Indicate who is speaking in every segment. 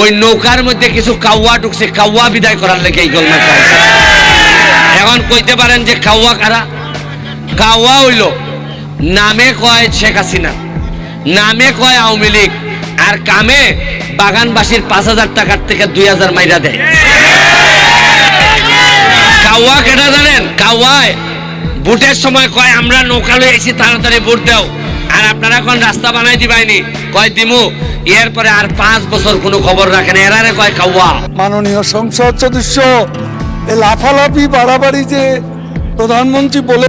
Speaker 1: ওই নৌকার মধ্যে কিছু কাউয়া ঢুকছে, কাউয়া বিদায় করার লেগে এই চাইছে এখন কইতে পারেন যে কাউয়া কারা? কাউয়া হইল, নামে কয় শেখ হাসিনা, নামে কয় আওয়ামী লীগ, আর কামে বাগানবাসীর পাঁচ হাজার টাকার থেকে দুই হাজার মাইরা দেয়। কাউয়া কেটা জানেন? কাউয়ায় ভোটের সময় কয়, আমরা নৌকা আইছি তাড়াতাড়ি ভোট দাও। আর আপনারা এখন রাস্তা বানাই দিবাইনি। কয় দিমু? এরপরে আর পাঁচ বছর কোনো খবর রাখেন এরারে কয় খাওয়া
Speaker 2: মাননীয় সংসদ সদস্য লাফালাফি, বাড়াবাড়ি যে প্রধানমন্ত্রী বলে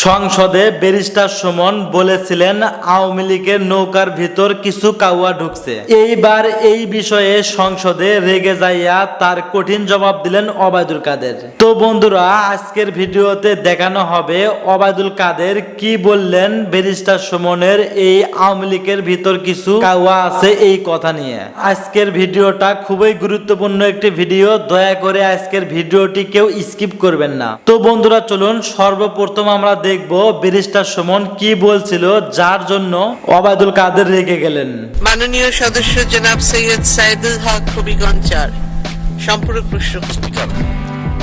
Speaker 3: সংসদে ব্যারিস্টার সুমন বলেছিলেন, আওয়ামী লীগের নৌকার ভিতর কিছু কাউয়া ঢুকছে। এইবার এই বিষয়ে সংসদে রেগে যাইয়া তার কঠিন জবাব দিলেন অবায়দুল কাদের। তো বন্ধুরা, আজকের ভিডিওতে দেখানো হবে অবায়দুল কাদের কি বললেন ব্যারিস্টার সুমনের এই আওয়ামী লীগের ভিতর কিছু কাউয়া আছে এই কথা নিয়ে। আজকের ভিডিওটা খুবই গুরুত্বপূর্ণ একটি ভিডিও, দয়া করে আজকের ভিডিওটি কেউ স্কিপ করবেন না। তো বন্ধুরা, চলুন সর্বপ্রথম আমরা দেখব ব্যারিস্টার সুমন কি বলছিল যার জন্য অবায়দুল কাদের রেগে গেলেন।
Speaker 4: মাননীয় সদস্য জনাব সৈয়দ সাইদুল হক হবিগঞ্জার সম্পূরক প্রশ্ন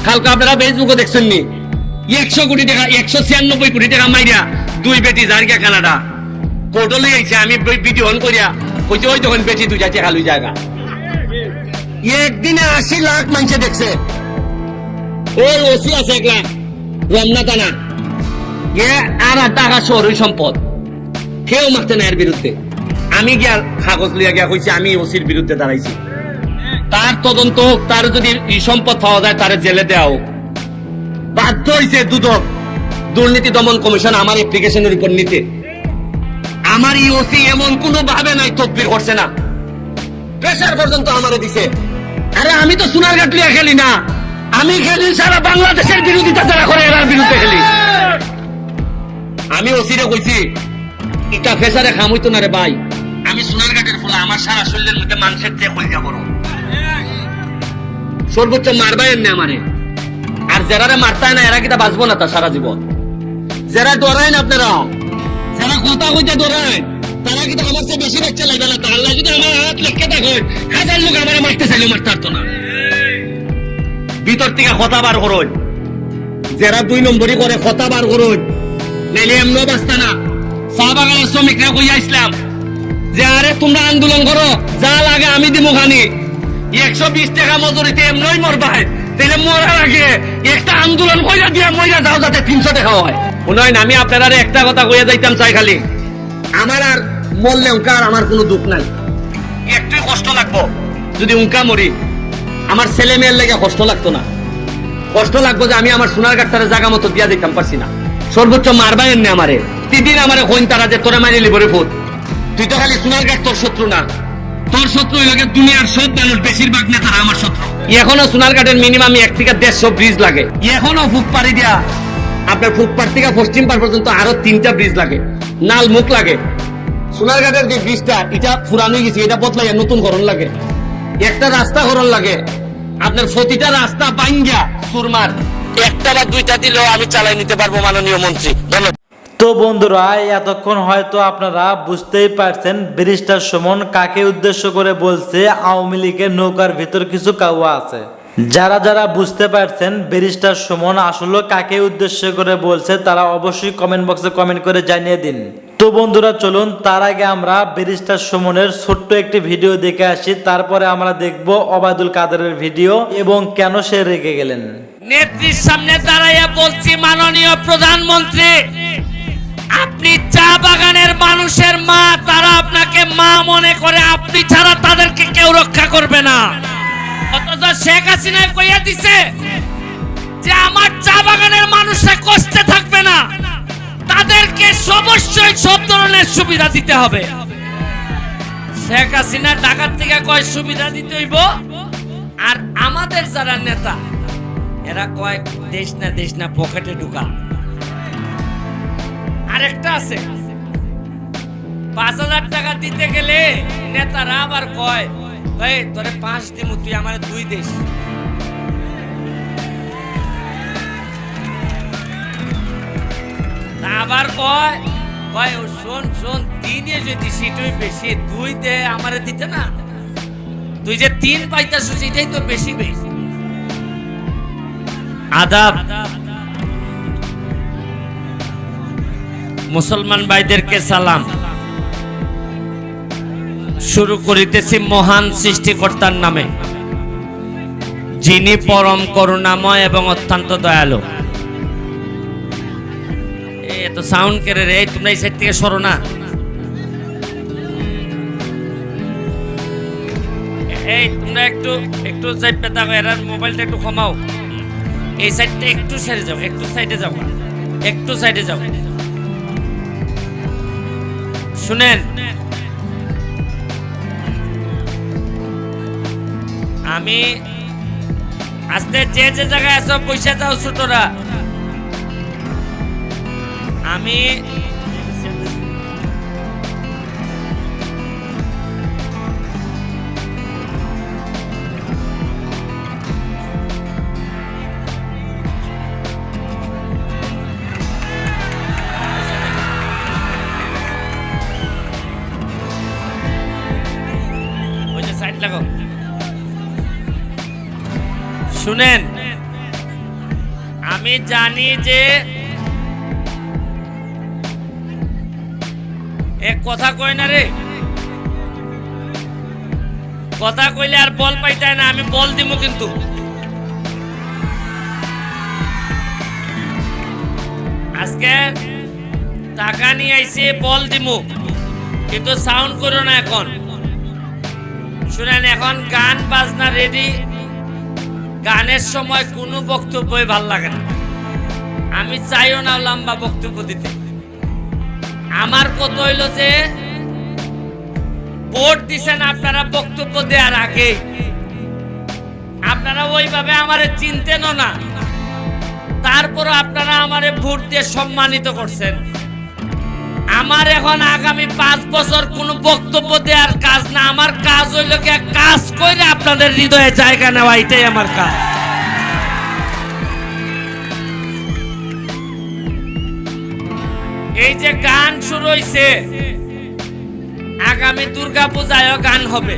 Speaker 1: কালকে আপনারা ফেসবুকে দেখছেন নি একশো কোটি টাকা একশো ছিয়ানব্বই কোটি টাকা মাইরা দুই বেটি জার্গা কানাডা। কোর্টলে আইছে আমি ভিডিও অন করিয়া কইছে ওই তখন বেটি দুইটা টাকা লই জায়গা। একদিনে আশি লাখ মানুষে দেখছে। ওই ওসি আছে এক লাখ রমনা টানা আর টাকা শহরের সম্পদ। কেউ না এর বিরুদ্ধে। আমি গিয়া কাগজ লিয়া গিয়া কইছি, আমি ওসির বিরুদ্ধে দাঁড়াইছি। তার তদন্ত হোক, তার যদি সম্পদ পাওয়া যায় জেলে দেওয়া হোক। বাধ্য হয়েছে দুদক, দুর্নীতি দমন কমিশন আমার অ্যাপ্লিকেশনের উপর নিতে। আমার এমন কোনো ভাবে নাই, তদবির করছে না। প্রেশার পর্যন্ত আমারে দিছে। আরে আমি তো সোনার খেলি না। আমি খেলি সারা বাংলাদেশের বিরোধিতা যারা করে, এরার বিরুদ্ধে খেলি। আমি ওসিরে কইছি ইটা ফেসারে খাম হইতো না রে ভাই। আমি সোনার ঘাটের ফুলা আমার সারা শরীরের মধ্যে মাংসের চেয়ে কইজা বড় সর্বোচ্চ মারবাই এমনি আমারে। আর যারা মারতায় না এরা কিটা বাঁচবো না তা সারা জীবন। যারা ডরায় না আপনারা যারা কথা কইতে ডরায় তারা কিন্তু আমার চেয়ে বেশি বাচ্চা লাগবে না তার লাগে যদি আমার হাত লেখকে দেখো হাজার লোক আমার মারতে চাইলে মারতে পারতো না। ভিতর থেকে কথা বার করুন। যারা দুই নম্বরই করে কথা বার করুন। নাইলে এমনও বাঁচতা না? চা বাগানের শ্রমিকরা কইয়া ইসলাম যে আরে তোমরা আন্দোলন করো, যা লাগে আমি দিব খানি। একশো বিশ টাকা মজুরিতে এমনই মরবাই তাহলে মরার আগে একটা আন্দোলন কইরা দিয়া মইরা যাও যাতে তিনশো টাকা হয়। উনয়ন আমি আপনারা একটা কথা কইয়া যাইতাম চাই খালি। আমার আর মরলে উনকা আর আমার কোনো দুঃখ নাই। একটুই কষ্ট লাগবো। যদি উনকা মরি, আমার ছেলে মেয়ের লেগে কষ্ট লাগতো না। কষ্ট লাগবো যে আমি আমার সোনার গাছটারে জায়গা মতো দিয়া দিতাম, পারছি না। সর্বোচ্চ মারবাই এমনি আমারে। তিদিন আমারে কইন তারা যে তোরে মারি লিবরে ফুট তুই তো খালি সোনার গাছ তোর শত্রু না। তোর শত্রু হইলে দুনিয়ার সব মানুষ, বেশিরভাগ নেতারা আমার শত্রু। এখনও সোনার ঘাটের মিনিমাম এক থেকে দেড়শো ব্রিজ লাগে। এখনও ফুক পাড়ি দিয়া। আপনার ফুটপাথ থেকে পশ্চিম পাড় পর্যন্ত আরও তিনটা ব্রিজ লাগে। নাল মুখ লাগে। সোনার ঘাটের যে ব্রিজটা এটা পুরানো গেছে, এটা বদলাইয়া নতুন করণ লাগে। একটা রাস্তা করণ লাগে। আপনার প্রতিটা রাস্তা বাঙ্গা সুরমার একটা বা দুইটা দিলেও আমি চালাই নিতে পারব মাননীয় মন্ত্রী। ধন্যবাদ।
Speaker 3: তো বন্ধুরা, এতক্ষণ হয়তো আপনারা বুঝতেই পারছেন ব্যারিস্টার সুমন কাকে উদ্দেশ্য করে বলছে, আওয়ামী লীগের নৌকার ভিতর কিছু কাউয়া আছে। যারা যারা বুঝতে পারছেন ব্যারিস্টার সুমন আসলে কাকে উদ্দেশ্য করে বলছে, তারা অবশ্যই কমেন্ট বক্সে কমেন্ট করে জানিয়ে দিন। তো বন্ধুরা, চলুন, তার আগে আমরা ব্যারিস্টার সুমনের ছোট্ট একটি ভিডিও দেখে আসি। তারপরে আমরা দেখব অবায়দুল কাদেরের ভিডিও এবং কেন সে রেগে গেলেন।
Speaker 5: নেত্রীর সামনে দাঁড়াইয়া বলছি, মাননীয় প্রধানমন্ত্রী, আপনি চা বাগানের মানুষের মা, তারা আপনাকে মা মনে করে, আপনি ছাড়া তাদেরকে কেউ রক্ষা করবে না। অথচ শেখ হাসিনা কইয়া দিছে যে, আমার চা বাগানের মানুষরা কষ্টে থাকবে না। তাদেরকে অবশ্যই সব ধরনের সুবিধা দিতে হবে। শেখ হাসিনা ঢাকার থেকে কয় সুবিধা দিতে হইব? আর আমাদের যারা নেতা, এরা কয় দেশ না দেশ না পকেটে ঢুকা। আরেকটা আছে। পাঁচ হাজার টাকা দিতে গেলে নেতারা আবার কয় তোরে পাঁচ দিমু, তুই আমার দুই দেশ আবার কয় কয়, ও শোন শোন দিনে যদি সিটই বেশি, দুই দে আমারে দিতে না। তুই যে তিন পাইতাছিস এটাই তো বেশি বেশি। আদাব। মুসলমান ভাইদেরকে সালাম। শুরু করিতেছি মহান সৃষ্টিকর্তার নামে। যিনি পরম করুণাময় এবং অত্যন্ত দয়ালু। এত সাউন্ড কেড়ে রে তোমরা এই সাইড থেকে সরো না। এই, তোমরা একটু একটু সাইড পেতা এরা মোবাইলটা একটু কমাও। এই সাইডটা একটু সাইডে যাও, একটু সাইডে যাও। একটু সাইডে যাও। শুনেন। আমি আস্তে যে যে জায়গায় আছো, পয়সা যাও ছোটরা। আমি লাগাও শুনেন আমি জানি যে কথা কয় না রে। কথা কইলে আর বল পাইতে না, আমি বল দিব কিন্তু। আজকে টাকা নিয়ে আইছি বল দিব কিন্তু সাউন্ড করো না এখন। শুনেন, এখন গান বাজনা রেডি গানের সময় কোনো বক্তব্যই ভালো লাগে না। আমি চাইও না লম্বা বক্তব্য দিতে। আমার কথা হইল যে, ভোট দিছেন আপনারা বক্তব্য দেওয়ার আগে। আপনারা ওইভাবে আমারে চিনতেন না। তারপর আপনারা আমারে ভোট দিয়ে সম্মানিত করছেন। আমার এখন আগামী পাঁচ বছর কোনো বক্তব্য দেওয়ার কাজ না। আমার কাজ হইল কাজ করে আপনাদের হৃদয়ে জায়গা নেওয়া, এটাই আমার কাজ। এই যে গান শুরু হইছে, আগামী দুর্গা পূজায়ও গান হবে।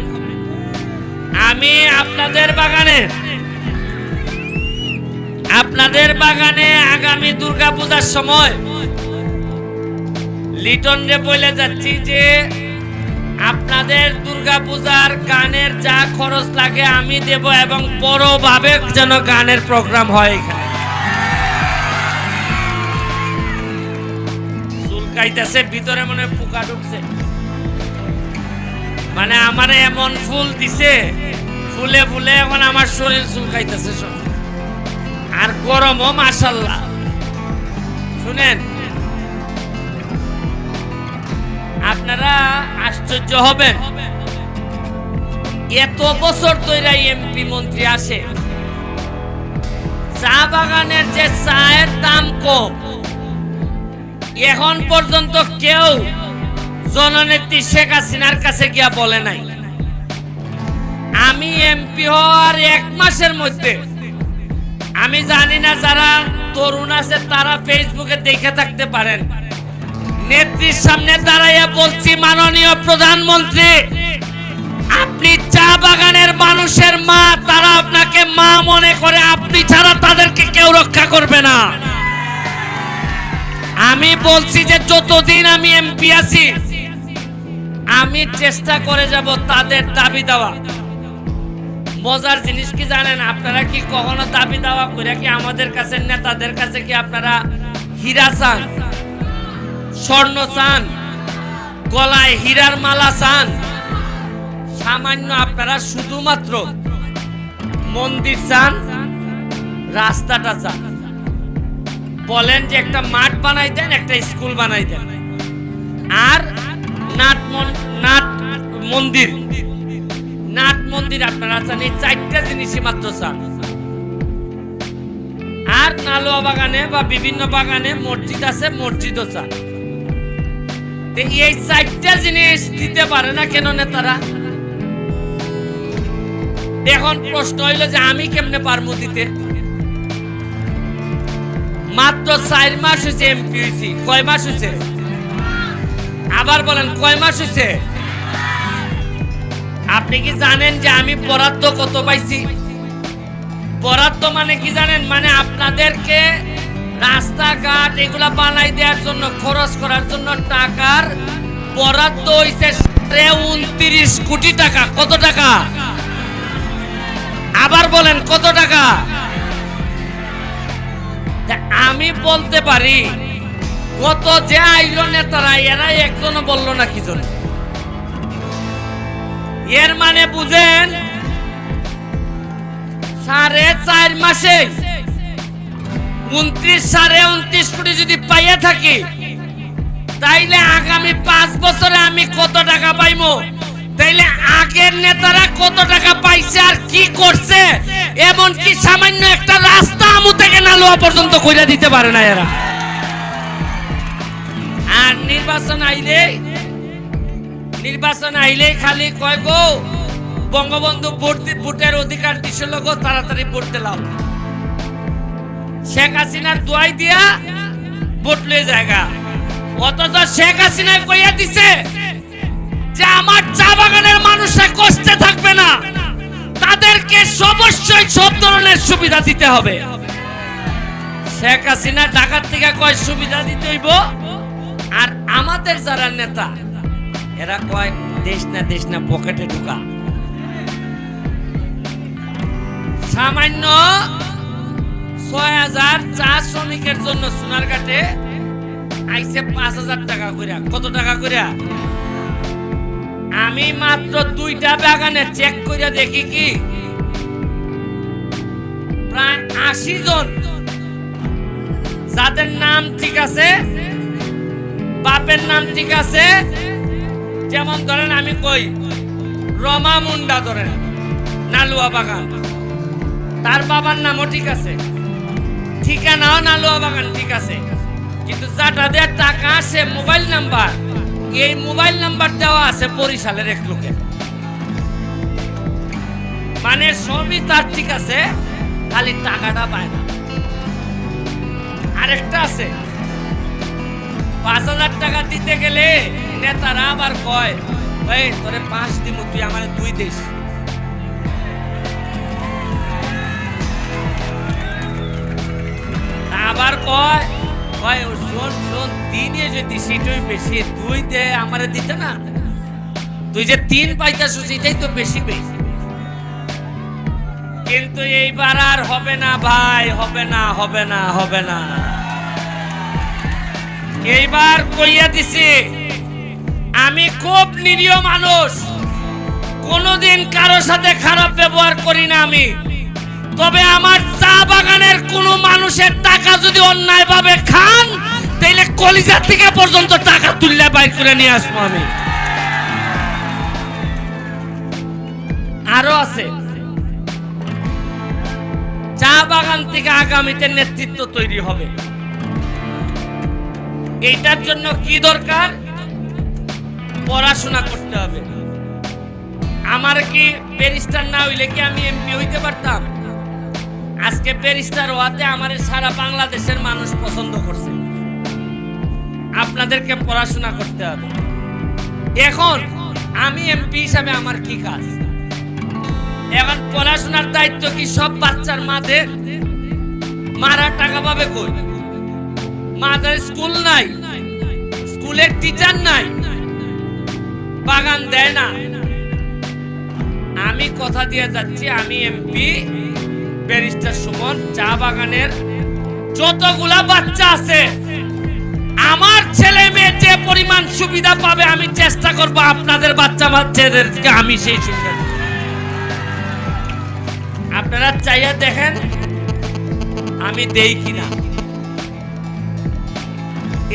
Speaker 5: আমি আপনাদের বাগানে আপনাদের বাগানে আগামী দুর্গা পূজার সময় লিটন রে বলে যাচ্ছি যে আপনাদের দুর্গা পূজার গানের যা খরচ লাগে আমি দেব এবং বড়ভাবে যেন গানের প্রোগ্রাম হয় এখানে। চুলকাইতেছে ভিতরে মনে পোকা ঢুকছে। মানে আমার এমন ফুল দিছে, ফুলে ফুলে এখন আমার শরীর চুলকাইতেছে সব। আর গরমও মাসাল্লাহ শুনেন, আপনারা আশ্চর্য হবেন। এত বছর ধরে এমপি মন্ত্রী আসে। চা বাগানের যে চায়ের দাম কম এখন পর্যন্ত কেউ জননেত্রী শেখ হাসিনার কাছে গিয়া বলে নাই। আমি এমপি হওয়ার এক মাসের মধ্যে, আমি জানি না যারা তরুণ আছে তারা ফেসবুকে দেখে থাকতে পারেন। নেত্রীর সামনে দাঁড়াইয়া বলছি, মাননীয় প্রধানমন্ত্রী, আপনি চা বাগানের মানুষের মা, তারা আপনাকে মা মনে করে, আপনি ছাড়া তাদেরকে কেউ রক্ষা করবে না। আমি বলছি যে যতদিন আমি এমপি আছি, আমি চেষ্টা করে যাব তাদের দাবি দেওয়া। মজার জিনিস কি জানেন, আপনারা কি কখনো দাবি দেওয়া করে কি আমাদের কাছে, নেতাদের কাছে কি আপনারা হীরা চান? স্বর্ণ চান? গলায় হীরার মালা চান? সামান্য আপনারা শুধুমাত্র মন্দির চান, রাস্তাটা চান। বলেন যে একটা মাঠ বানাই দেন, একটা স্কুল বানাই দেন। আর নাট নাট মন্দির। নাট মন্দির আপনারা চান এই চারটা জিনিসই মাত্র চান। আর নালোয়া বাগানে বা বিভিন্ন বাগানে মসজিদ আছে, মসজিদও চান। এই চারটা জিনিস দিতে পারে না কেন নেতারা? এখন প্রশ্ন হইল যে আমি কেমনে পারব দিতে? মাত্র চার মাস হয়েছে এমপি হয়েছি। কয় মাস হয়েছে? আবার বলেন, কয় মাস হয়েছে? আপনি কি জানেন যে আমি বরাদ্দ কত পাইছি? বরাদ্দ মানে কি জানেন? মানে আপনাদেরকে রাস্তাঘাট এগুলা বানাই দেওয়ার জন্য, খরচ করার জন্য টাকার বরাদ্দ হইছে উনত্রিশ কোটি টাকা। কত টাকা? আবার বলেন, কত টাকা? আমি বলতে পারি, কত যে আইল নেতারা, এরাই একজনও বলল না কি জন্য? এর মানে বুঝেন, সাড়ে চার মাসে উনত্রিশ সাড়ে উনত্রিশ কোটি যদি পাইয়া থাকি, তাইলে আগামী পাঁচ বছরে আমি কত টাকা পাইমো? তাইলে আগের নেতারা কত টাকা পাইছে আর কি করছে? এমন কি সামান্য একটা রাস্তা আমু থেকে নালুয়া পর্যন্ত কইরা দিতে পারে না এরা। আর নির্বাচন আইলে নির্বাচন আইলে খালি কয় গো, বঙ্গবন্ধু ভোট ভোটের অধিকার দিছিল গো তাড়াতাড়ি ভোট দিলাম শেখ হাসিনার দোয়াই দিয়া ভোট লয়ে জায়গা অথচ শেখ হাসিনা কইয়া দিছে যে, আমার চা বাগানের মানুষরা কষ্টে থাকবে না। তাদেরকে অবশ্যই সব ধরনের সুবিধা দিতে হবে। শেখ হাসিনা ঢাকার থেকে কয় সুবিধা দিতে হইব? আর আমাদের যারা নেতা, এরা কয় দেশ না দেশ না পকেটে ঢুকা। সামান্য ছয় হাজার চা শ্রমিকের জন্য সোনারঘাটে আইসে পাঁচ হাজার টাকা কইরা। কত টাকা কইরা? আমি মাত্র দুইটা বাগানে চেক করে দেখি কি? প্রায় আশি জন। যাদের নাম ঠিক আছে, বাপের নাম ঠিক আছে, যেমন ধরেন আমি কই, রমা মুন্ডা ধরেন, নালুয়া বাগান। তার বাবার নামও ঠিক আছে। ঠিকানাও নালুয়া বাগান ঠিক আছে। কিন্তু যাটাদের টাকা আছে মোবাইল নাম্বার। এই মোবাইল নাম্বার দেওয়া আছে বরিশালের এক লোকের মানে সবই তার ঠিক আছে, খালি টাকাটা পায় না। আরেকটা আছে, পাঁচ হাজার টাকা দিতে গেলে নেতারা আবার কয় ভাই তোরে পাঁচ দিব, তুই আমার দুই দেশ আবার কয় ও শোন শোন, তিনে যদি সিটই বেশি, দুই দে, আমারে দিতে না? তুই যে তিন তো বেশি বেশি। কিন্তু এইবার আর হবে না ভাই, হবে না হবে না হবে না। এইবার কইয়া দিছি, আমি খুব নিরীহ মানুষ। কোনোদিন কারও সাথে খারাপ ব্যবহার করি না আমি। তবে আমার চা বাগানের কোনো মানুষের টাকা যদি অন্যায় তাইলে কলিজা থেকে পর্যন্ত টাকা তুললে বাইর করে নিয়ে আসব আমি। আরও আছে। চা বাগান থেকে আগামীতে নেতৃত্ব তৈরি হবে। এইটার জন্য কি দরকার? পড়াশোনা করতে হবে। আমার কি ব্যারিস্টার না হইলে কি আমি এমপি হইতে পারতাম? আজকে ব্যারিস্টার হওয়াতে আমার সারা বাংলাদেশের মানুষ পছন্দ করছে। আপনাদেরকে পড়াশোনা করতে হবে। এখন আমি এমপি হিসাবে আমার কি কাজ? এখন পড়াশোনার দায়িত্ব কি সব বাচ্চার মাদের মারা টাকা পাবে কই? মাদের স্কুল নাই, স্কুলের টিচার নাই, বাগান দেয় না। আমি কথা দিয়ে যাচ্ছি, আমি এমপি, ব্যারিস্টার সুমন, চা বাগানের যতগুলা বাচ্চা আছে, আমার ছেলে মেয়ে যে পরিমাণ সুবিধা পাবে, আমি চেষ্টা করব আপনাদের বাচ্চা বাচ্চাদেরকে আমি সেই সুবিধা আপনারা চাইয়া দেখেন, আমি দেই কিনা।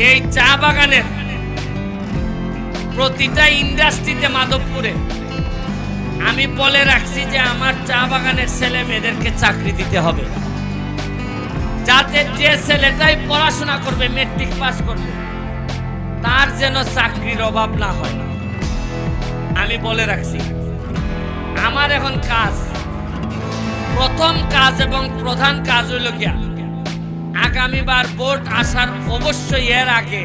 Speaker 5: এই চা বাগানের প্রতিটা ইন্ডাস্ট্রিতে মাধবপুরে আমি বলে রাখছি যে আমার চা বাগানের ছেলে মেয়েদেরকে চাকরি দিতে হবে। যাতে যে ছেলেটাই পড়াশোনা করবে মেট্রিক পাস করবে তার যেন চাকরির অভাব না হয়। আমি বলে রাখছি, আমার এখন কাজ, প্রথম কাজ এবং প্রধান কাজ হইল গিয়া, আগামীবার ভোট আসার অবশ্যই এর আগে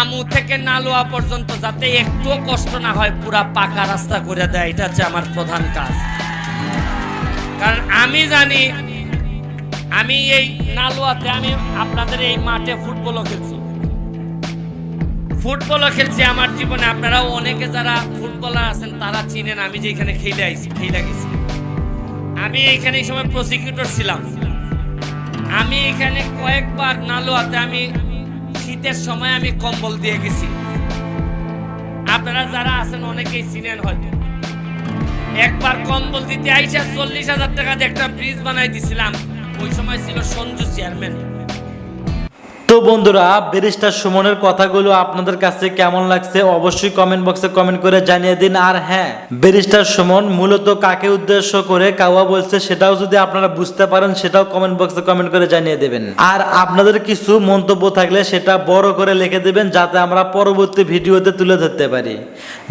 Speaker 5: আমু থেকে নালুয়া পর্যন্ত যাতে একটুও কষ্ট না হয়, পুরা পাকা রাস্তা করে দেয়, এটা হচ্ছে আমার প্রধান কাজ। কারণ আমি জানি, আমি এই নালুয়াতে, আমি আপনাদের এই মাঠে ফুটবলও খেলছি। ফুটবলও খেলছি আমার জীবনে। আপনারাও অনেকে যারা ফুটবলার আছেন, তারা চিনেন আমি যে এখানে খেলে আইছি, খেলে গেছি। আমি এখানে এই সময় প্রসিকিউটর ছিলাম। আমি এখানে কয়েকবার নালুয়াতে আমি শীতের সময় আমি কম্বল দিয়ে গেছি। আপনারা যারা আছেন, অনেকেই চিনেন হয়তো। একবার কম্বল দিতে আইসা চল্লিশ হাজার টাকা দিয়ে একটা ব্রিজ বানাই দিছিলাম। ওই সময় ছিল সঞ্জু চেয়ারম্যান
Speaker 3: তো বন্ধুরা, ব্যারিস্টার সুমনের কথাগুলো আপনাদের কাছে কেমন লাগছে অবশ্যই কমেন্ট বক্সে কমেন্ট করে জানিয়ে দিন। আর হ্যাঁ ব্যারিস্টার সুমন মূলত কাকে উদ্দেশ্য করে কাওয়া বলছে সেটাও যদি আপনারা বুঝতে পারেন, সেটাও কমেন্ট বক্সে কমেন্ট করে জানিয়ে দেবেন। আর আপনাদের কিছু মন্তব্য থাকলে সেটা বড় করে লিখে দেবেন, যাতে আমরা পরবর্তী ভিডিওতে তুলে ধরতে পারি।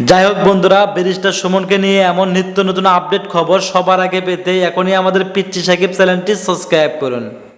Speaker 3: যাই হোক বন্ধুরা, ব্যারিস্টার সুমনকে নিয়ে এমন নিত্য নতুন আপডেট খবর সবার আগে পেতে এখনই আমাদের পিচ্ছি সাকিব চ্যানেলটি সাবস্ক্রাইব করুন।